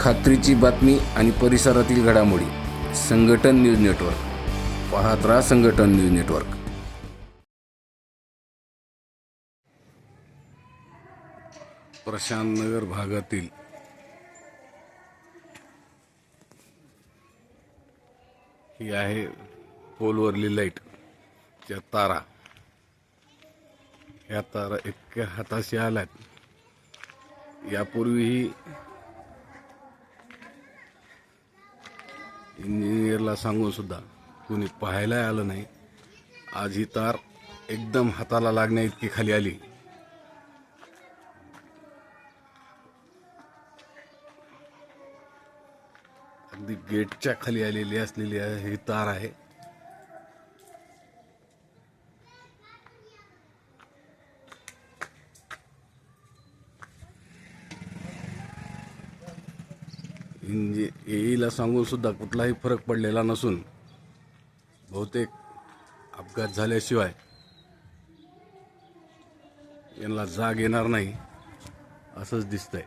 खात्रीची बातमी आणि परिसरातील घडामोडी. संघटन न्यूज नेटवर्क. पाहत राहा संघटन न्यूज नेटवर्क. प्रशांत नगर भागातील ही आहे पोलवरली लाइट. त्या तारा या तारा इतक्या हाताशी आल्यात. यापूर्वीही इंजिनियरला सांगूनसुद्धा कुणी पाहायला आलं नाही. आज ही तार एकदम हाताला लागण्या इतकी खाली आली. अगदी गेटच्या खाली आलेली असलेली ही तार आहे. इंजि येईला सांगूनसुद्धा कुठलाही फरक पडलेला नसून बहुतेक अपघात झाल्याशिवाय यांना जाग येणार नाही असंच दिसतंय.